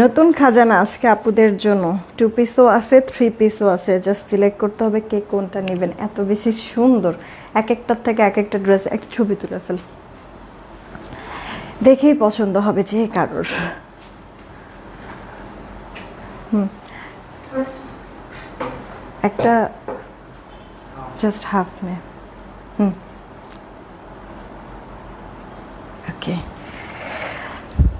নতুন খাজানা আজকে আপুদের জন্য। টু পিসও আছে থ্রি পিসও আছে। জাস্ট সিলেক্ট করতে হবে কে কোনটা নেবেন। এত বেশি সুন্দর। এক একটার থেকে এক একটা ড্রেস এক ছবি তুলে ফেল। দেখেই পছন্দ হবে যে কারোর। হুম। একটা জাস্ট হাফ নে হুম। ওকে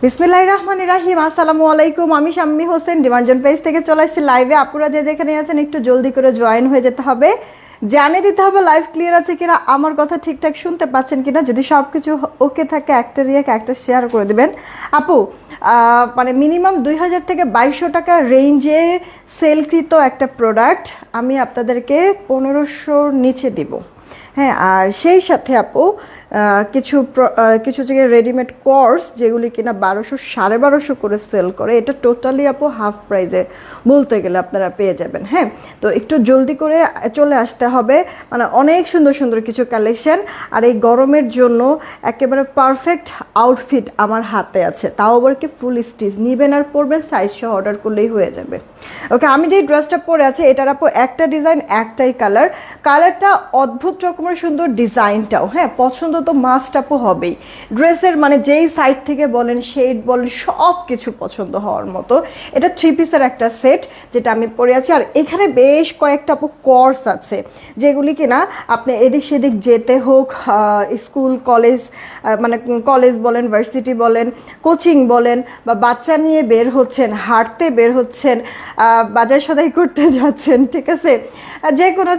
বিসমিল্লাহ রহমান রাহিম, আসসালামু আলাইকুম। আমি শাম্মি হোসেন, ডিমান্ডজন পেজ থেকে চলে আসছি লাইভে। আপুরা যে যেখানে আছেন, একটু জলদি করে জয়েন হয়ে যেতে হবে। জানিয়ে দিতে হবে, লাইভ ক্লিয়ার আছে কিনা, আমার কথা ঠিকঠাক শুনতে পাচ্ছেন কিনা। যদি সব কিছু ওকে থাকে, একটা রিয়াক একটা শেয়ার করে দেবেন। আপু মানে মিনিমাম দুই হাজার থেকে বাইশশো টাকা রেঞ্জে সেলকৃত একটা প্রোডাক্ট আমি আপনাদেরকে পনেরোশোর নিচে দিব। হ্যাঁ আর সেই সাথে আপু কিছু কিছু জায়গায় রেডিমেড কোর্স যেগুলি কিনা বারোশো, সাড়ে বারোশো করে সেল করে, এটা টোটালি আপু হাফ প্রাইজে বলতে গেলে আপনারা পেয়ে যাবেন হ্যাঁ? তো একটু জলদি করে চলে আসতে হবে মানে অনেক সুন্দর সুন্দর কিছু কালেকশন আর এই গরমের জন্য একেবারে পারফেক্ট আউটফিট আমার হাতে আছে, তাও আবার কি ফুল স্টিচ নিবেন আর পরবেন সাইজ সহ অর্ডার করলেই হয়ে যাবে। ওকে, আমি যেই ড্রেসটা পরে আছি, এটার আপু একটা ডিজাইন একটাই কালার কালারটা অদ্ভুত রকমের সুন্দর ডিজাইনটাও হ্যাঁ? পছন্দ তো মাস্ট আপু হবেই। ড্রেসের মানে যেই সাইড থেকে বলেন শেড বলেন সব কিছু পছন্দ হওয়ার মতো। এটা থ্রি পিসের একটা সেট যেটা আমি পরে আছি। আর এখানে বেশ কয়েকটা আপু কোর্স আছে, যেগুলি কিনা আপনি এদিক সেদিক যেতে হোক স্কুল কলেজ মানে কলেজ বলেন ভার্সিটি বলেন কোচিং বলেন, বা বাচ্চা নিয়ে বের হচ্ছেন, হাঁটতে বের হচ্ছেন বাজার সদাই করতে যাচ্ছেন, ঠিক আছে? যে কোনো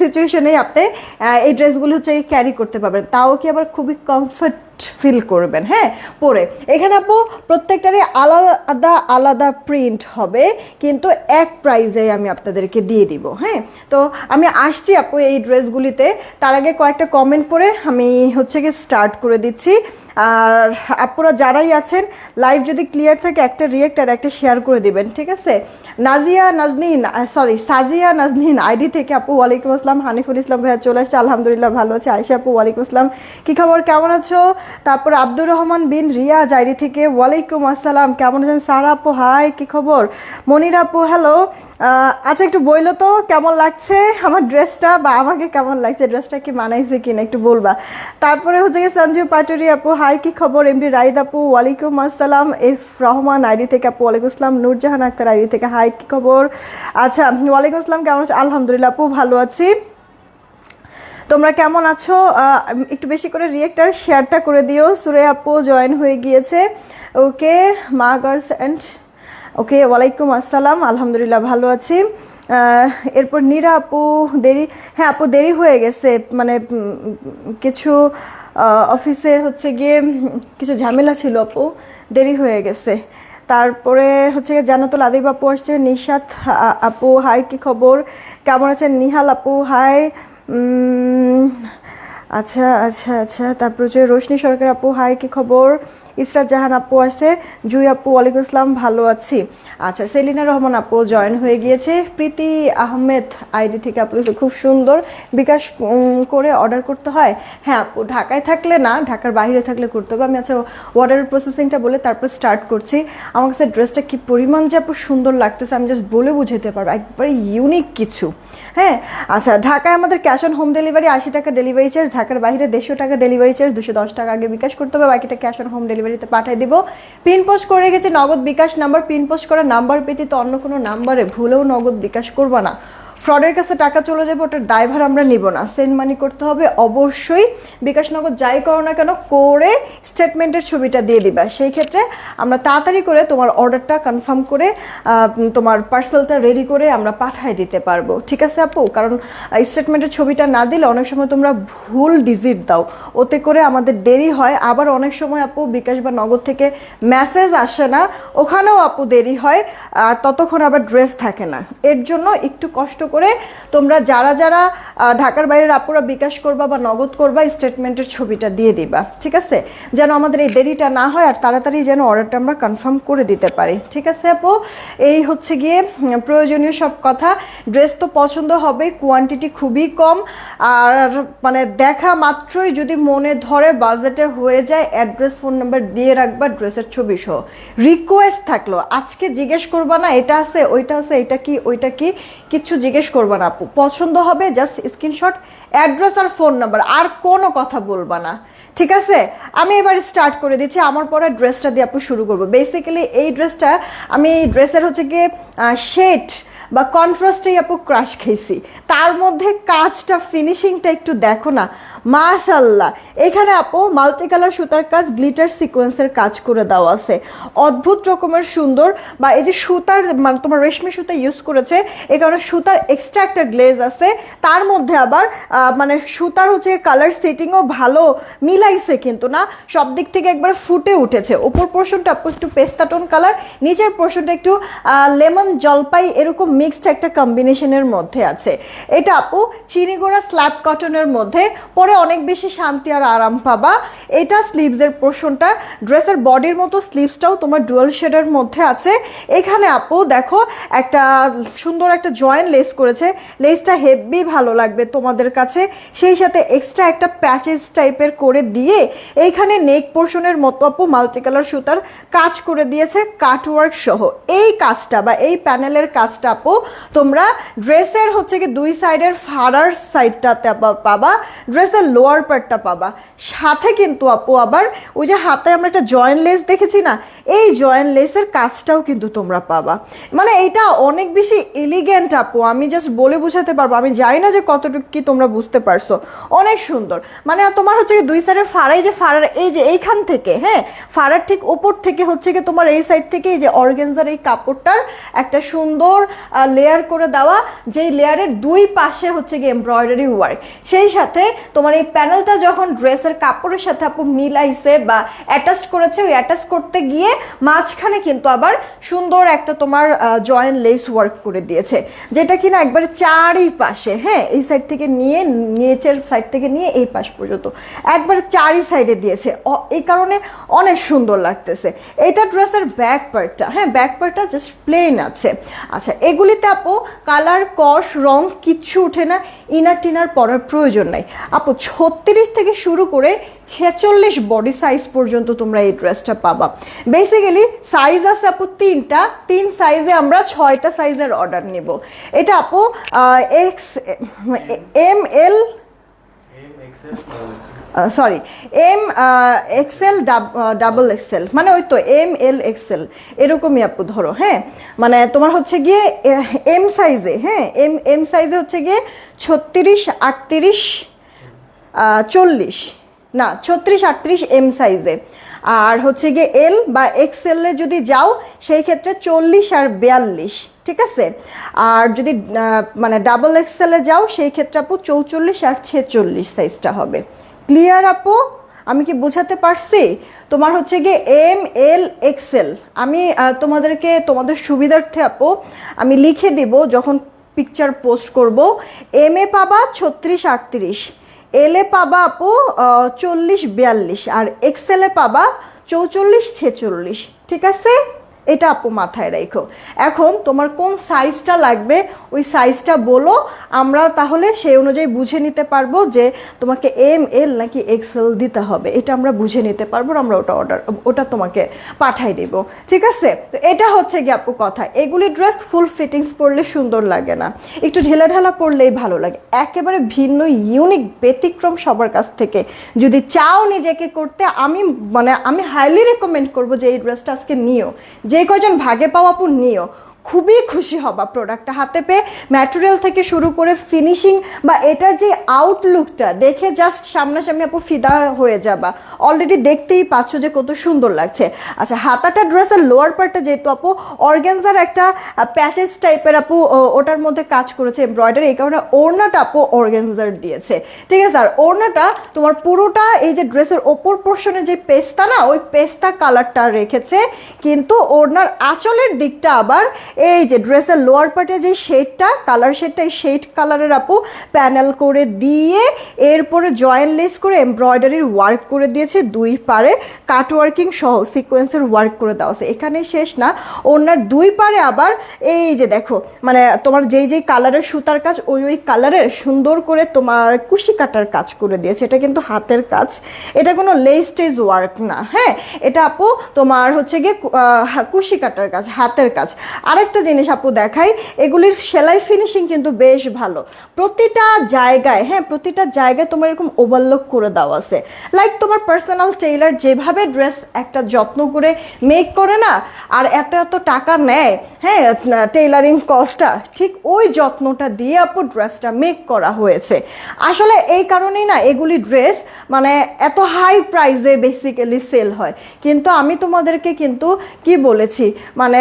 সিচুয়েশনেই আপনি এই ড্রেসগুলো হচ্ছে ক্যারি করতে পারবেন। তাও কি আবার খুবই কমফর্ট ফিল করবেন হ্যাঁ? পরে, এখানে আপু, প্রত্যেকটারই আলাদা আলাদা প্রিন্ট হবে, কিন্তু এক প্রাইজে আমি আপনাদেরকে দিয়ে দিব হ্যাঁ? তো আমি আসছি আপু এই ড্রেসগুলিতে তার আগে কয়েকটা কমেন্ট পরে আমি হচ্ছে গিয়ে স্টার্ট করে দিচ্ছি। আর আপুরা যারাই আছেন লাইভ যদি ক্লিয়ার থাকে, একটা রিয়েক্ট আর একটা শেয়ার করে দিবেন, ঠিক আছে? নাজিয়া নাজনীন সরি সাজিয়া নাজনীন আইডি থেকে আপু, ওয়ালাইকুম আসসালাম, হানিফুল ইসলাম ভাইয়া চলে আসছে, আলহামদুলিল্লাহ ভালো আছে আয়সা আপু, ওয়ালাইকুম আসসালাম। কী খবর, কেমন আছো? তারপর আব্দুর রহমান বিন রিয়াজ আইডি থেকে, ওয়ালাইকুম আসসালাম, কেমন আছেন? সারা আপু হাই কী খবর? মনির আপু হ্যালো আচ্ছা একটু বইলো তো, কেমন লাগছে আমার ড্রেসটা বা আমাকে কেমন লাগছে? ড্রেসটা কি মানাইছে কিনা একটু বলবা। তারপরে হচ্ছে গিয়ে সঞ্জীব পাটুরি আপু হাই কি খবর? এমডি রাইদ আপু, ওয়ালাইকুম আসসালাম। এফ রহমান আইডি থেকে আপু, ওয়ালাইকুম আসসালাম। নূরজাহান আক্তার আইডি থেকে হাই কি খবর? আচ্ছা ওয়ালাইকুম আসসালাম, কেমন আছো? আলহামদুলিল্লাহ আপু, ভালো আছি। তোমরা কেমন আছো? একটু বেশি করে রিয়েক্টার শেয়ারটা করে দিও। সুরে আপু জয়েন হয়ে গিয়েছে। ওকে মা গার্লস অ্যান্ড ওকে, ওয়ালাইকুম আসসালাম। আলহামদুলিল্লাহ ভালো আছি। এরপর নীরা আপু, দেরি হ্যাঁ আপু দেরি হয়ে গেছে। মানে কিছু অফিসে হচ্ছে গিয়ে কিছু ঝামেলা ছিল আপু, দেরি হয়ে গেছে। তারপরে হচ্ছে গিয়ে জানাতুল আদিব আপু আসছে, নিশাত আপু, হাই, কি খবর? কেমন আছেন? নিহাল আপু, হাই। আচ্ছা আচ্ছা আচ্ছা। তারপর হচ্ছে রোশনি সরকার আপু, হাই, কি খবর? ইসরাত জাহান আপু আসছে। জুই আপু, ওয়ালাইকুম আসসালাম, ভালো আছি। আচ্ছা সেলিনা রহমান আপু জয়েন হয়ে গিয়েছে। প্রীতি আহমেদ আইডি থেকে আপু খুব সুন্দর। বিকাশ করে অর্ডার করতে হয়। হ্যাঁ আপু, ঢাকায় থাকলে না, ঢাকার বাইরে থাকলে করতে হবে। আমি আচ্ছা অর্ডারের প্রসেসিংটা বলে তারপর স্টার্ট করছি। আমার কাছে ড্রেসটা কি পরিমাণ যে আপু সুন্দর লাগতেছে, আমি জাস্ট বলে বুঝাতে পারব। একবারে ইউনিক কিছু। হ্যাঁ আচ্ছা ঢাকায় আমাদের ক্যাশ অন হোম ডেলিভারি আশি টাকা ডেলিভারি চার্জ ঢাকার বাইরে দেড়শো টাকা ডেলিভারি চার্জ দুশো দশ টাকা আগে বিকাশ করতে হবে, বাকিটা ক্যাশ অন হোম ডেলিভারিতে পাঠিয়ে দিব। পিন পোস্ট করে গেছে Nagad bKash number. Pin post করা নাম্বার ব্যতীত অন্য কোনো নাম্বারে ভুলেও নগদ বিকাশ করবা না। ফ্রডের কাছে টাকা চলে যাবে, ওটার দায়ভার আমরা নিব না। সেন্ড মানি করতে হবে, অবশ্যই বিকাশ নগদ যাই করো না কেন, করে স্টেটমেন্টের ছবিটা দিয়ে দিবা। সেই ক্ষেত্রে আমরা তাড়াতাড়ি করে তোমার অর্ডারটা কনফার্ম করে তোমার পার্সেলটা রেডি করে আমরা পাঠিয়ে দিতে পারব। ঠিক আছে আপু? কারণ স্টেটমেন্টের ছবিটা না দিলে অনেক সময় তোমরা ভুল ডিজিট দাও। ওতে করে আমাদের দেরি হয়। আবার অনেক সময় আপু বিকাশ বা নগদ থেকে মেসেজ আসে না। ওখানেও আপু দেরি হয়, আর ততক্ষণ আবার ড্রেস থাকে না। এর জন্য একটু কষ্ট করে তোমরা যারা যারা ঢাকার বাইরের আপুরা বিকাশ করবা বা নগদ করবা স্টেটমেন্টের ছবিটা দিয়ে দিবা, ঠিক আছে? যেন আমাদের এই দেরিটা না হয় আর তাড়াতাড়ি যেন অর্ডারটা আমরা কনফার্ম করে দিতে পারি, ঠিক আছে আপু? এই হচ্ছে গিয়ে প্রয়োজনীয় সব কথা। ড্রেস তো পছন্দ হবে কোয়ান্টিটি খুবই কম, আর মানে দেখা মাত্রই যদি মনে ধরে বাজেটে হয়ে যায় অ্যাড্রেস ফোন নাম্বার দিয়ে রাখবা ড্রেসের ছবি সহ। রিকোয়েস্ট থাকল, আজকে জিজ্ঞেস করবা না, এটা আছে, ওইটা আছে এটা কি, ওইটা কি কিচ্ছু জিজ্ঞেস করবা না আপু। পছন্দ হবে জাস্ট স্ক্রিনশট অ্যাড্রেস আর ফোন নাম্বার আর কোনো কথা বলবা না। ঠিক আছে? আমি এবার স্টার্ট করে দিচ্ছি, আমার পরে ড্রেসটা দিয়ে আপু শুরু করব। বেসিক্যালি এই ড্রেসটা আমি ড্রেসের হচ্ছে গিয়ে শেট বা কন্ট্রাস্টেই আপু ক্রাশ খেয়েছি। তার মধ্যে কাজটা ফিনিশিংটা একটু দেখো না। মাশাল্লাহ এখানে আপু মাল্টি কালার সুতার কাজ গ্লিটার সিকোয়েন্সের কাজ করে দেওয়া আছে। অদ্ভুত রকমের সুন্দর বা এই যে সুতার মানে তোমার রেশমি সুতা ইউজ করেছে এই কারণে সুতার এক্সট্রা একটা গ্লেজ আছে। তার মধ্যে আবার মানে সুতার হচ্ছে কালার সেটিংও ভালো, মিলাইছে কিন্তু না। সব দিক থেকে একবার ফুটে উঠেছে। উপর পোর্শনটা আপু একটু পেস্তা টোন কালার নিচের পোর্শনটা একটু লেমন জলপাই এরকম মিক্সড একটা কম্বিনেশনের মধ্যে আছে। এটা আপু চিনিগোড়া স্ল্যাব কটনের মধ্যে, পরে অনেক বেশি শান্তি আর আরাম পাবা। এটা স্লিভসের পোর্শনটা ড্রেসের বডির মতো স্লিভসটাও তোমার ডুয়াল শেডের মধ্যে আছে। এখানে আপু দেখো, একটা সুন্দর একটা জয়েন্ট লেস করেছে। লেসটা হেভি ভালো লাগবে তোমাদের কাছে। সেই সাথে এক্সট্রা একটা প্যাচেস টাইপের করে দিয়ে এইখানে নেক পোর্শনের মতো আপু মাল্টি কালার সুতার কাজ করে দিয়েছে কাটওয়ার্ক সহ। এই কাজটা বা এই প্যানেলের কাজটা আপু তোমরা ড্রেসের হচ্ছে কি দুই সাইডের ফাড়ার সাইডটাতে পাবা। ড্রেসের লোয়ার পার্টটা পাবা। সাথে কিন্তু আপু আবার ওই যে হাতে আমরা একটা জয়েন্ট লেস দেখেছি না, এই জয়েন্ট লেসের কাজটাও কিন্তু তোমরা পাবা। মানে এটা অনেক বেশি এলিগেন্ট আপু, আমি জাস্ট বলে বোঝাতে পারব। আমি জানি না যে কতটুকু কি তোমরা বুঝতে পারছ। অনেক সুন্দর। মানে তোমার হচ্ছে দুই সাইডের ফাড়াই যে ফাড়ার, এই যে এইখান থেকে হ্যাঁ? ফাড়ার ঠিক ওপর থেকে হচ্ছে কি তোমার এই সাইড থেকে এই যে অর্গেনজার এই কাপড়টার একটা সুন্দর লেয়ার করে দেওয়া, যেই লেয়ারের দুই পাশে হচ্ছে কি এমব্রয়ডারি ওয়ার্ক সেই সাথে তোমার এই প্যানেলটা যখন ড্রেসের কাপড়ের সাথে আপু মিলাইছে বা অ্যাটাচ করেছে, ওই অ্যাটাচ করতে গিয়ে মাঝখানে কিন্তু আবার সুন্দর একটা তোমার জয়েন্ট লেস ওয়ার্ক করে দিয়েছে। যেটা কিনা একবার চারই পাশে হ্যাঁ এই সাইড থেকে নিয়ে, নিচের সাইড থেকে নিয়ে এই পাশ পর্যন্ত একবার চারি সাইডে দিয়েছে। এই কারণে অনেক সুন্দর লাগতেছে। এটা ড্রেসের ব্যাক পার্টটা হ্যাঁ ব্যাক পার্টটা জাস্ট প্লেন আছে। আচ্ছা এগুলিতে আপু কালার কস রং কিচ্ছু ওঠে না ইনার টিনার পরার প্রয়োজন নাই। আপু ছত্রিশ থেকে শুরু করে ছেচল্লিশ বডি সাইজ পর্যন্ত তোমরা এই ড্রেসটা পাবা। বেসিক্যালি সাইজ আছে আপু তিনটা, তিন সাইজে আমরা ছয়টা সাইজের অর্ডার নেব। এটা আপু X M L sorry M XL double XL মানে ওই তো এম এল এক্সেল এরকমই আপু ধরো হ্যাঁ? মানে তোমার হচ্ছে গিয়ে এম সাইজে হ্যাঁ? এম এম সাইজে হচ্ছে গিয়ে ছত্রিশ, আটত্রিশ চল্লিশ। না, ছত্রিশ, আটত্রিশ এম সাইজে আর হচ্ছে গিয়ে এল বা এক্স এক্সেলে যদি যাও, সেই ক্ষেত্রে চল্লিশ আর বিয়াল্লিশ, ঠিক আছে? আর যদি মানে ডাবল এক্সেলে যাও, সেই ক্ষেত্রে আপু চৌচল্লিশ আর ছেচল্লিশ সাইজটা হবে। ক্লিয়ার আপু? আমি কি বোঝাতে পারছি? তোমার হচ্ছে গিয়ে এম এল এক্সেল আমি তোমাদেরকে, তোমাদের সুবিধার্থে আপু, আমি লিখে দিব যখন পিকচার পোস্ট করব। এম এ পাবা ছত্রিশ, আটত্রিশ। এলে পাবা আপু চল্লিশ বিয়াল্লিশ আর এক্সেলে পাবা চৌচল্লিশ ছেচল্লিশ ঠিক আছে? এটা আপু মাথায় রেখো। এখন তোমার কোন সাইজটা লাগবে, ওই সাইজটা বলো। আমরা তাহলে সেই অনুযায়ী বুঝে নিতে পারব যে তোমাকে এম এল নাকি এক্সেল দিতে হবে। এটা আমরা বুঝে নিতে পারব আমরা ওটা অর্ডার ওটা তোমাকে পাঠাই দেব। ঠিক আছে? তো এটা হচ্ছে কি আপু কথা। এগুলি ড্রেস ফুল ফিটিংস পরলে সুন্দর লাগে না। একটু ঢেলা ঢালা পরলেই ভালো লাগে। একেবারে ভিন্ন ইউনিক ব্যতিক্রম সবার কাছ থেকে। যদি চাও নিজেকে করতে, আমি মানে আমি হাইলি রেকমেন্ড করব যে এই ড্রেসটা আজকে নিও। যে কয়জন ভাগে পাওয়া আপু নিও। খুবই খুশি হবা প্রোডাক্টটা হাতে পেয়ে। ম্যাটেরিয়াল থেকে শুরু করে ফিনিশিং বা এটার যে আউটলুকটা দেখে জাস্ট সামনাসামনি আপু ফিদা হয়ে যাবা। অলরেডি দেখতেই পাচ্ছ যে কত সুন্দর লাগছে। আচ্ছা হাতাটা ড্রেসের লোয়ার পার্টটা যেহেতু আপু অর্গ্যানজার একটা প্যাচেস টাইপের আপু ওটার মধ্যে কাজ করেছে এমব্রয়ডারি এই কারণে ওড়নাটা আপু অর্গ্যানজার দিয়েছে। ঠিক আছে, আর ওড়নাটা তোমার পুরোটা এই যে ড্রেসের ওপর পোর্শনে যে পেস্তা না, ওই পেস্তা কালারটা রেখেছে। কিন্তু ওড়নার আঁচলের দিকটা আবার এই যে ড্রেসের লোয়ার পার্টে যে শেডটা কালার শেডটা এই শেড কালারের আপু প্যানেল করে দিয়ে এরপরে জয়েন্ট লেস করে এমব্রয়ডারির ওয়ার্ক করে দিয়েছে দুই পারে। কাট ওয়ার্কিং সহ সিকোয়েন্সের ওয়ার্ক করে দেওয়া আছে এখানে শেষ না, ওনার দুই পারে আবার এই যে দেখো মানে তোমার যেই যেই কালারের সুতার কাজ, ওই ওই কালারের সুন্দর করে তোমার কুশি কাটার কাজ করে দিয়েছে। এটা কিন্তু হাতের কাজ। এটা কোনো লেস্টেজ ওয়ার্ক না হ্যাঁ? এটা আপু তোমার হচ্ছে গিয়ে কুশি কাটার কাজ, হাতের কাজ। আরেকটা জিনিস আপু দেখাই, এগুলির সেলাই ফিনিশিং কিন্তু বেশ ভালো। প্রতিটা জায়গায় হ্যাঁ প্রতিটা জায়গায় তোমার এরকম ওভারলোক করে দেওয়া আছে। লাইক তোমার পার্সোনাল টেইলার যেভাবে ড্রেস একটা যত্ন করে মেক করে না, আর এত এত টাকা নেয় হ্যাঁ টেইলারিং কস্টটা ঠিক ওই যত্নটা দিয়ে আপু ড্রেসটা মেক করা হয়েছে। আসলে এই কারণেই না এগুলি ড্রেস মানে এত হাই প্রাইসে বেসিক্যালি সেল হয়। কিন্তু আমি তোমাদেরকে কিন্তু কি বলেছি মানে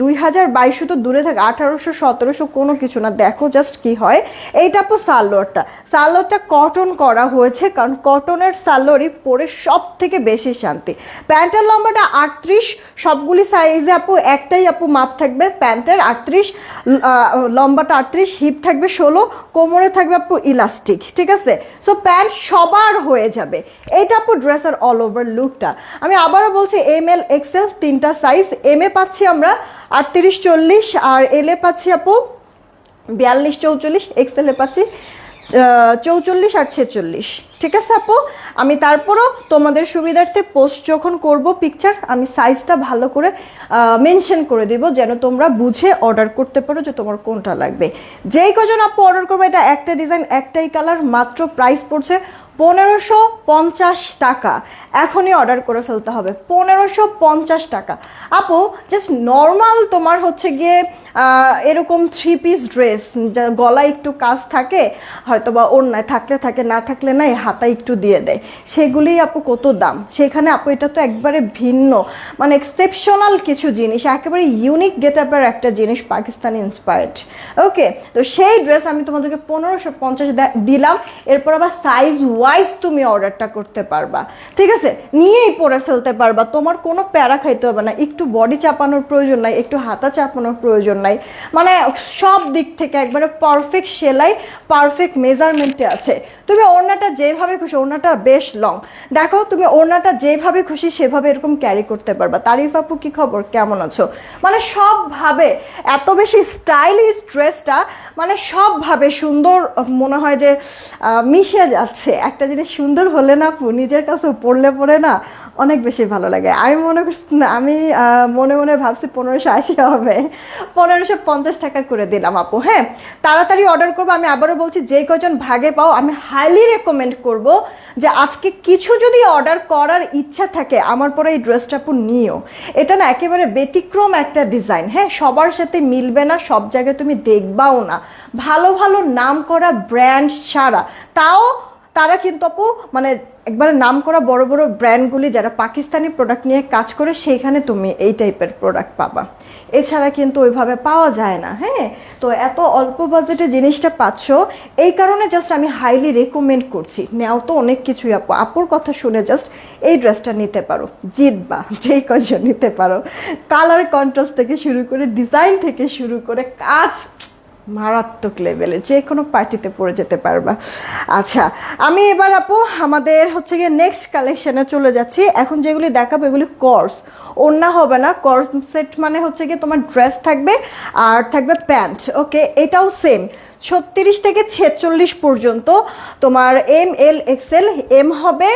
দুই হাজার বাইশশো তো দূরে থাকে, আঠারোশো, সতেরোশো কোনো কিছু না। দেখো জাস্ট কি হয়। এইটা আপু সালোয়ারটা। সালোয়ারটা কটন করা হয়েছে, কারণ কটনের সালোয়ারই পরে সব থেকে বেশি শান্তি। প্যান্টের লম্বাটা আটত্রিশ, সবগুলি সাইজে আপু একটাই আপু মাপ থাকবে, প্যান্টের আটত্রিশ লম্বাটা আটত্রিশ হিপ থাকবে ষোলো, কোমরে থাকবে আপু ইলাস্টিক ঠিক আছে? সো প্যান্ট সবার হয়ে যাবে। এইটা আপু ড্রেসের অল ওভার লুকটা আমি আবারও বলছি এম এল এক্সেল তিনটা সাইজ এম এ পাচ্ছি আমরা আটত্রিশ চল্লিশ, আর এল পাচ্ছি আপু, বিয়াল্লিশ চৌচল্লিশ এক্সেলে পাচ্ছি চৌচল্লিশ আর ছেচল্লিশ। ঠিক আছে আপু? আমি তারপরও তোমাদের সুবিধার্থে পোস্ট যখন করব পিকচার আমি সাইজটা ভালো করে মেনশন করে দিব, যেন তোমরা বুঝে অর্ডার করতে পারো যে তোমার কোনটা লাগবে। যেই কজন আপু অর্ডার করবে, এটা একটা ডিজাইন একটাই কালার মাত্র প্রাইস পড়ছে পনেরোশো পঞ্চাশ টাকা। এখনই অর্ডার করে ফেলতে হবে। পনেরোশো পঞ্চাশ টাকা। আপু জাস্ট নর্মাল তোমার হচ্ছে গিয়ে এরকম থ্রি পিস ড্রেস গলায় একটু কাজ থাকে হয়তো বা ওড়নায় থাকলে থাকে, না থাকলে নাই হাতা একটু দিয়ে দেয়। সেগুলি আপু কত দাম? সেখানে আপু এটা তো একবারে ভিন্ন মানে এক্সেপশনাল কিছু জিনিস, একেবারে ইউনিক গেট আপের একটা জিনিস পাকিস্তানি ইন্সপায়ার্ড ওকে তো সেই ড্রেস আমি তোমাদেরকে পনেরোশো পঞ্চাশ দিলাম, এরপর আবার সাইজ ওয়াইজ তুমি অর্ডারটা করতে পারবা। ঠিক আছে? নিয়েই পরে ফেলতে পারবা, তোমার কোনো প্যারা খাইতে হবে না, একটু বডি চাপানোর প্রয়োজন নাই, একটু হাতা চাপানোর প্রয়োজন নাই। মানে সব দিক থেকে একবারে পারফেক্ট সেলাই পারফেক্ট মেজারমেন্টে আছে। তুমি ওড়নাটা যেভাবে খুশি, ওড়নাটা বেশ লং দেখো, তুমি ওড়নাটা যেভাবে খুশি, সেভাবে এরকম ক্যারি করতে পারবা। তারিফ আপু, কি খবর? কেমন আছো? মানে সবভাবে এত বেশি স্টাইলিশ ড্রেসটা মানে সবভাবে সুন্দর, মনে হয় যে মিশে যাচ্ছে। একটা জিনিস সুন্দর হলে না আপু, নিজের কাছে পড়লে পড়ে না অনেক বেশি ভালো লাগে। আমি মনে করছি আমি মনে মনে ভাবছি পনেরোশো আশি হবে। পনেরোশো পঞ্চাশ টাকা করে দিলাম আপু হ্যাঁ? তাড়াতাড়ি অর্ডার করব, আমি আবারও বলছি, যে কজন ভাগে পাও, আমি হাইলি রেকমেন্ড করব যে আজকে কিছু যদি অর্ডার করার ইচ্ছা থাকে, আমার পরে এই ড্রেসটা আপু নিও। এটা না একেবারে ব্যতিক্রম একটা ডিজাইন হ্যাঁ? সবার সাথে মিলবে না, সব জায়গায় তুমি দেখবাও না। ভালো ভালো নাম করা ব্র্যান্ড ছাড়া। তাও তারা কিন্তু আপু মানে একবারে নাম করা বড় বড় ব্র্যান্ডগুলি যারা পাকিস্তানি প্রোডাক্ট নিয়ে কাজ করে, সেইখানে তুমি এই টাইপের প্রোডাক্ট পাবা। এছাড়া কিন্তু ওইভাবে পাওয়া যায় না হ্যাঁ? তো এত অল্প বাজেটে জিনিসটা পাচ্ছ, এই কারণে জাস্ট আমি হাইলি রেকমেন্ড করছি। নেও তো অনেক কিছুই আপু, আপুর কথা শুনে জাস্ট এই ড্রেসটা নিতে পারো। জিতবা, যেই কজন নিতে পারো। কালার কন্ট্রাস্ট থেকে শুরু করে ডিজাইন থেকে শুরু করে কাজ মারাত্মক লেভেলের যে কোনো পার্টিতে পরে যেতে পারবা। আচ্ছা আমি এবার আপু আমাদের হচ্ছে গিয়ে নেক্সট কালেকশানে চলে যাচ্ছি। এখন যেগুলি দেখাবো, এগুলি কর্স ওড়না হবে না কর্স সেট মানে হচ্ছে গিয়ে তোমার ড্রেস থাকবে আর থাকবে প্যান্ট ওকে এটাও সেম ছত্রিশ থেকে ছেচল্লিশ পর্যন্ত তোমার এম এল এক্সেল এম হবে,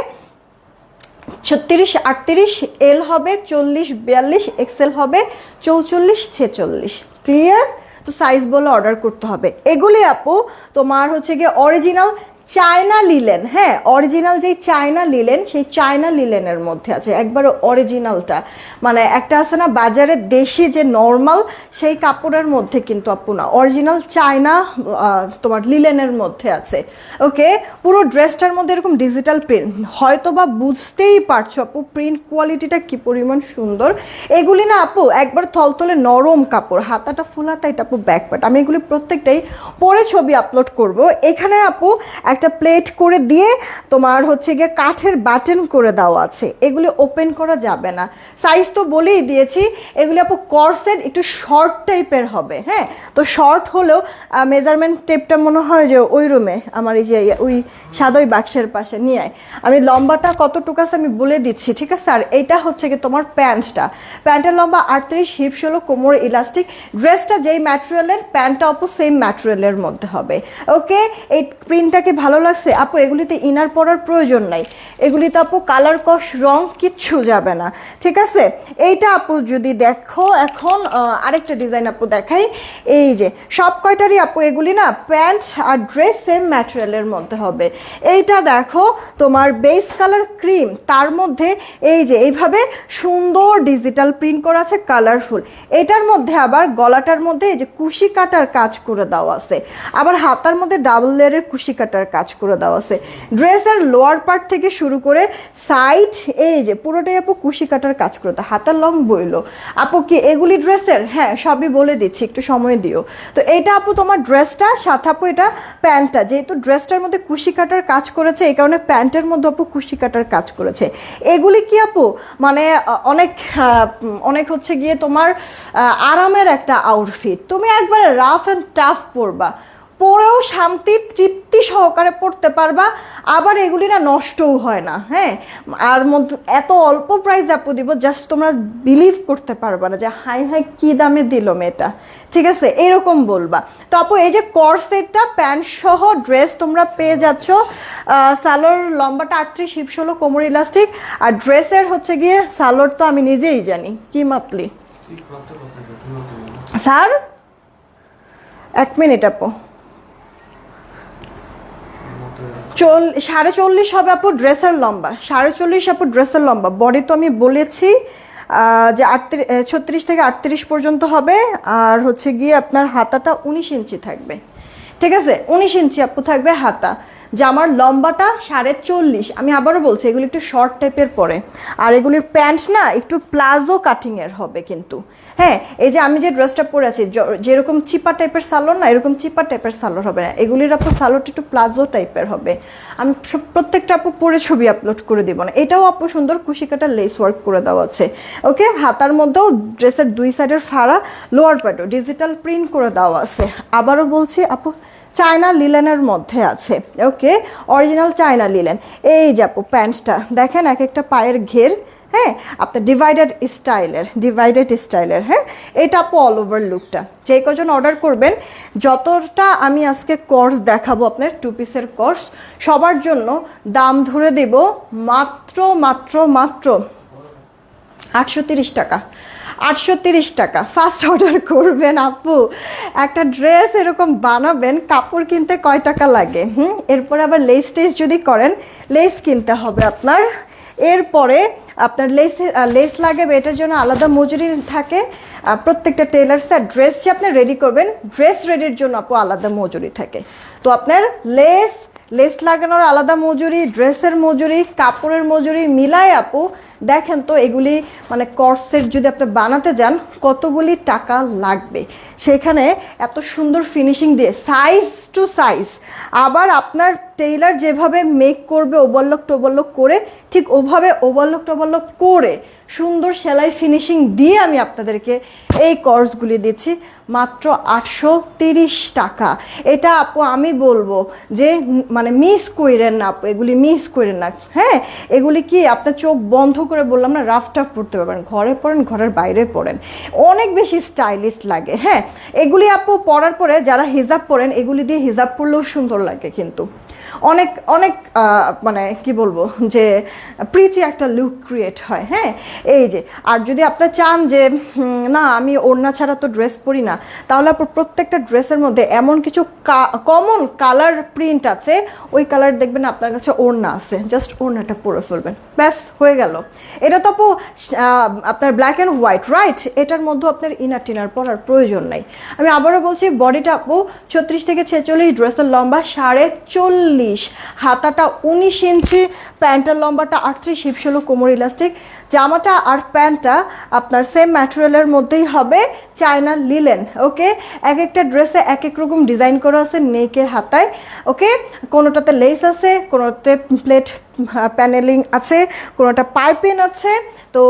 ছত্রিশ, আটত্রিশ এল হবে, চল্লিশ, বিয়াল্লিশ এক্সেল হবে, চৌচল্লিশ, ছেচল্লিশ। ক্লিয়ার তো সাইজ বলে অর্ডার করতে হবে। এগুলি আপু তোমার হচ্ছে গিয়ে অরিজিনাল চায়না লিলেন হ্যাঁ অরিজিনাল যেই চায়না লিলেন, সেই চায়না লিলেনের মধ্যে আছে একবার অরিজিনালটা মানে একটা আছে না, বাজারে দেশি যে নর্মাল সেই কাপড়ের মধ্যে কিন্তু আপু না অরিজিনাল চায়না তোমার লিলেনের মধ্যে আছে। ওকে পুরো ড্রেসটার মধ্যে এরকম ডিজিটাল প্রিন্ট হয়তো বা বুঝতেই পারছ আপু প্রিন্ট কোয়ালিটিটা কি পরিমাণ সুন্দর। এগুলি না আপু, একবার থলথলে নরম কাপড়, হাতাটা ফুল এটা আপু ব্যাকপার্ট আমি এগুলি প্রত্যেকটাই পরে ছবি আপলোড করব। এখানে আপু একটা প্লেট করে দিয়ে তোমার হচ্ছে গিয়ে কাঠের বাটন করে দেওয়া আছে। এগুলি ওপেন করা যাবে না। সাইজ তো বলেই দিয়েছি, এগুলি আপু কর্সেট একটু শর্ট টাইপের হবে হ্যাঁ? তো শর্ট হলেও মেজারমেন্ট টেপটা মনে হয় যে ওই রুমে আমার এই যে ওই সাদই বাক্সের পাশে, নিয়ে আয়। আমি লম্বাটা কতটুকু আছে আমি বলে দিচ্ছি, ঠিক আছে? আর এইটা হচ্ছে কি তোমার প্যান্টটা। প্যান্টের লম্বা আটত্রিশ হিপ ষোলো কোমর ইলাস্টিক ড্রেসটা যেই ম্যাটেরিয়ালের প্যান্টটা আপু সেম ম্যাটেরিয়ালের মধ্যে হবে। ওকে এই প্রিন্টটাকে ভালো লাগছে? আপু, এগুলিতে ইনার পরার প্রয়োজন নাই। এগুলিতে আপু কালার, কস, রং কিচ্ছু যাবে না। ঠিক আছে? এইটা আপু যদি দেখো এখন আরেকটা ডিজাইন আপু দেখাই। এই যে, সব কয়টারই আপু এগুলি না প্যান্ট আর ড্রেস সেম ম্যাটেরিয়ালের মধ্যে হবে। এইটা দেখো, তোমার বেস কালার ক্রিম, তার মধ্যে এই যে, এইভাবে সুন্দর ডিজিটাল প্রিন্ট করা আছে কালারফুল। এটার মধ্যে আবার গলাটার মধ্যে এই যে কুশি কাটার কাজ করে দেওয়া আছে। আবার হাতার মধ্যে ডাবল লেয়ারের কুশি কাটার কাজ করে দেওয়া আছে। ড্রেসের লোয়ার পার্ট থেকে শুরু করে সাইড এই যে পুরোটাই আপু কুশি কাটার কাজ করে দেয়, হাতার লং বইলো। আপু কি এগুলি ড্রেসের? হ্যাঁ সবই বলে দিচ্ছি, একটু সময় দিও। তো এটা আপু তোমার ড্রেসটা, সাথে আপু এটা প্যান্টটা। যেহেতু ড্রেসটার মধ্যে কুশি কাটার কাজ করেছে, এই কারণে প্যান্টের মধ্যে আপু কুশি কাটার কাজ করেছে। এগুলি কি আপু? মানে অনেক অনেক হচ্ছে গিয়ে তোমার আরামের একটা আউটফিট তুমি একবারে রাফ অ্যান্ড টাফ পরবা। পরেও শান্তি তৃপ্তি সহকারে পড়তে পারবা আবার এগুলি না নষ্টও হয় না হ্যাঁ? আর মধ্যে এত অল্প প্রাইস আপু দিব জাস্ট তোমরা বিলিভ করতে পারবা না যে হাই হাই কি দামে দিল মেয়েটা ঠিক আছে? এরকম বলবা। তো আপু এই যে করসেটটা প্যান্ট সহ ড্রেস তোমরা পেয়ে যাচ্ছ সালোর লম্বাটা আটত্রিশ হিপ ষোলো কোমর ইলাস্টিক আর ড্রেসের হচ্ছে গিয়ে সালোর তো আমি নিজেই জানি কি মাপলি? স্যার? এক মিনিট আপু। চল, সাড়ে চল্লিশ হবে আপু ড্রেসের লম্বা। সাড়ে চল্লিশ আপু ড্রেসের লম্বা। বডি তো আমি বলেছি যে আটত্রিশ ছত্রিশ থেকে আটত্রিশ পর্যন্ত হবে, আর হচ্ছে গিয়ে আপনার হাতাটা উনিশ ইঞ্চি থাকবে। ঠিক আছে? উনিশ ইঞ্চি আপু থাকবে হাতা। জামার লম্বাটা সাড়ে চল্লিশ। আমি আবারও বলছি, এগুলো একটু শর্ট টাইপের পরে। আর এগুলির প্যান্ট না একটু প্লাজো কাটিংয়ের হবে কিন্তু। হ্যাঁ এই যে আমি যে ড্রেসটা পরে আছি যেরকম চিপা টাইপের সালোর না, এরকম চিপা টাইপের সালোর হবে না। এগুলির আপু সালোরটা একটু প্লাজো টাইপের হবে। আমি প্রত্যেকটা আপু পরে ছবি আপলোড করে দিব না। এটাও আপু সুন্দর কুশিকাটা লেস ওয়ার্ক করে দেওয়া আছে। ওকে হাতার মধ্যেও ড্রেসের দুই সাইডের ফাড়া লোয়ার প্যাটও ডিজিটাল প্রিন্ট করে দেওয়া আছে। আবারও বলছি, আপু চায়না লিলেনের মধ্যে আছে। ওকে? Original China linen. এই যে আপু প্যান্টটা দেখেন এক একটা পায়ের ঘের হ্যাঁ? আপনার ডিভাইডেড স্টাইলের ডিভাইডেড স্টাইলের হ্যাঁ? এটা আপু অল ওভার লুকটা যে কজন অর্ডার করবেন, যতটা আমি আজকে কোর্স দেখাবো আপনার টু পিসের কোর্স সবার জন্য দাম ধরে দেব মাত্র মাত্র মাত্র আটশো টাকা। আটশো তিরিশ টাকা। ফার্স্ট অর্ডার করবেন আপু। একটা ড্রেস এরকম বানাবেন, কাপড় কিনতে কয় টাকা লাগে, হুম? এরপরে আবার লেস টেস যদি করেন লেস কিনতে হবে আপনার। এরপরে আপনার লেস লেস লাগে এটার জন্য আলাদা মজুরি থাকে। প্রত্যেকটা টেলার্সে ড্রেস যে আপনি রেডি করবেন ড্রেস রেডির জন্য আপু আলাদা মজুরি থাকে। তো আপনার লেস লেস লাগানোর আলাদা মজুরি ড্রেসের মজুরি, কাপড়ের মজুরি মিলায় আপু দেখেন তো এগুলি মানে কর্সের যদি আপনি বানাতে যান, কতগুলি টাকা লাগবে? সেখানে এত সুন্দর ফিনিশিং দিয়ে সাইজ টু সাইজ আবার আপনার টেইলার যেভাবে মেক করবে ওভারলক টোভারলক করে, ঠিক ওভাবে ওভারলক টোভারলক করে সুন্দর সেলাই ফিনিশিং দিয়ে আমি আপনাদেরকে এই কোর্সগুলি দিচ্ছি। মাত্র আটশো তিরিশ টাকা। এটা আপু আমি বলব যে মানে মিস কইরেন না আপু, এগুলি মিস কইরেন না। হ্যাঁ এগুলি কি আপনার চোখ বন্ধ করে বললাম না রাফ টাফ পড়তে পারবেন। ঘরে পড়েন, ঘরের বাইরে পড়েন। অনেক বেশি স্টাইলিশ লাগে হ্যাঁ। এগুলি আপু পরার পরে যারা হিজাব পরেন, এগুলি দিয়ে হিজাব পরলেও সুন্দর লাগে কিন্তু। অনেক অনেক মানে কি বলব, যে প্রিচি একটা লুক ক্রিয়েট হয় হ্যাঁ? এই যে, আর যদি আপনার চান যে না, আমি ওড়না ছাড়া তো ড্রেস পরি না, তাহলে আপনার প্রত্যেকটা ড্রেসের মধ্যে এমন কিছু কমন কালার প্রিন্ট আছে, ওই কালার দেখবেন আপনার কাছে ওড়না আছে জাস্ট ওড়নাটা পরে ফেলবেন, ব্যাস, হয়ে গেল। এটা তো আপু আপনার ব্ল্যাক অ্যান্ড হোয়াইট রাইট এটার মধ্যে আপনার ইনার টিনার পরার প্রয়োজন নাই। আমি আবারও বলছি বডিটা আপু, ছত্রিশ থেকে ছেচল্লিশ ড্রেসের লম্বা, সাড়ে চল্লিশ চল্লিশ, হাতাটা উনিশ ইঞ্চি প্যান্টের লম্বাটা আটত্রিশ হিপ ষোলো কোমর ইলাস্টিক। জামাটা আর প্যান্টটা আপনার সেম ম্যাটেরিয়ালের মধ্যেই হবে চায়না লিলেন ওকে এক একটা ড্রেসে এক এক রকম ডিজাইন করা আছে নেকের হাতায় ওকে কোনোটাতে লেস আছে, কোনোটাতে প্লেট প্যানেলিং আছে, কোনোটা পাইপিং আছে তো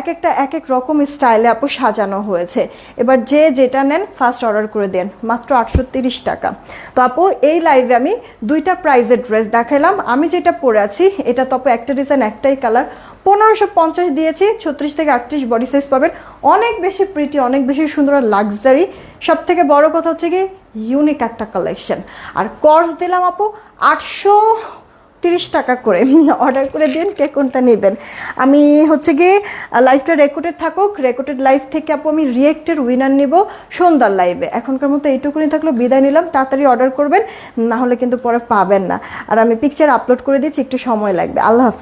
এক একটা, এক এক রকম স্টাইলে আপু সাজানো হয়েছে। এবার যে যেটা নেন ফার্স্ট অর্ডার করে দেন, মাত্র আটশো টাকা। তো আপু, এই লাইভে আমি দুইটা প্রাইজের ড্রেস দেখালাম। আমি যেটা পরে আছি, এটা তো আপু একটা ডিজাইন একটাই কালার পনেরোশো পঞ্চাশ দিয়েছি, ছত্রিশ থেকে আটত্রিশ বডি সাইজ পাবেন। অনেক বেশি প্রিটি অনেক বেশি সুন্দর আর লাক্সারি সব থেকে বড় কথা হচ্ছে কি ইউনিক একটা কালেকশন আর কর্স দিলাম আপু, আটশো তিরিশ টাকা করে। অর্ডার করে দিন, কে কোনটা নেবেন। আমি হচ্ছে গিয়ে লাইভটা রেকর্ডেড থাকুক রেকর্ডেড লাইভ থেকে আপু আমি রিয়েক্টের উইনার নেব সন্ধ্যার লাইভে এখনকার মতো এইটুকুনি থাকল, বিদায় নিলাম, তাড়াতাড়ি অর্ডার করবেন, না হলে কিন্তু পরে পাবেন না। আর আমি পিকচার আপলোড করে দিচ্ছি, একটু সময় লাগবে। আল্লাহ হাফিজ।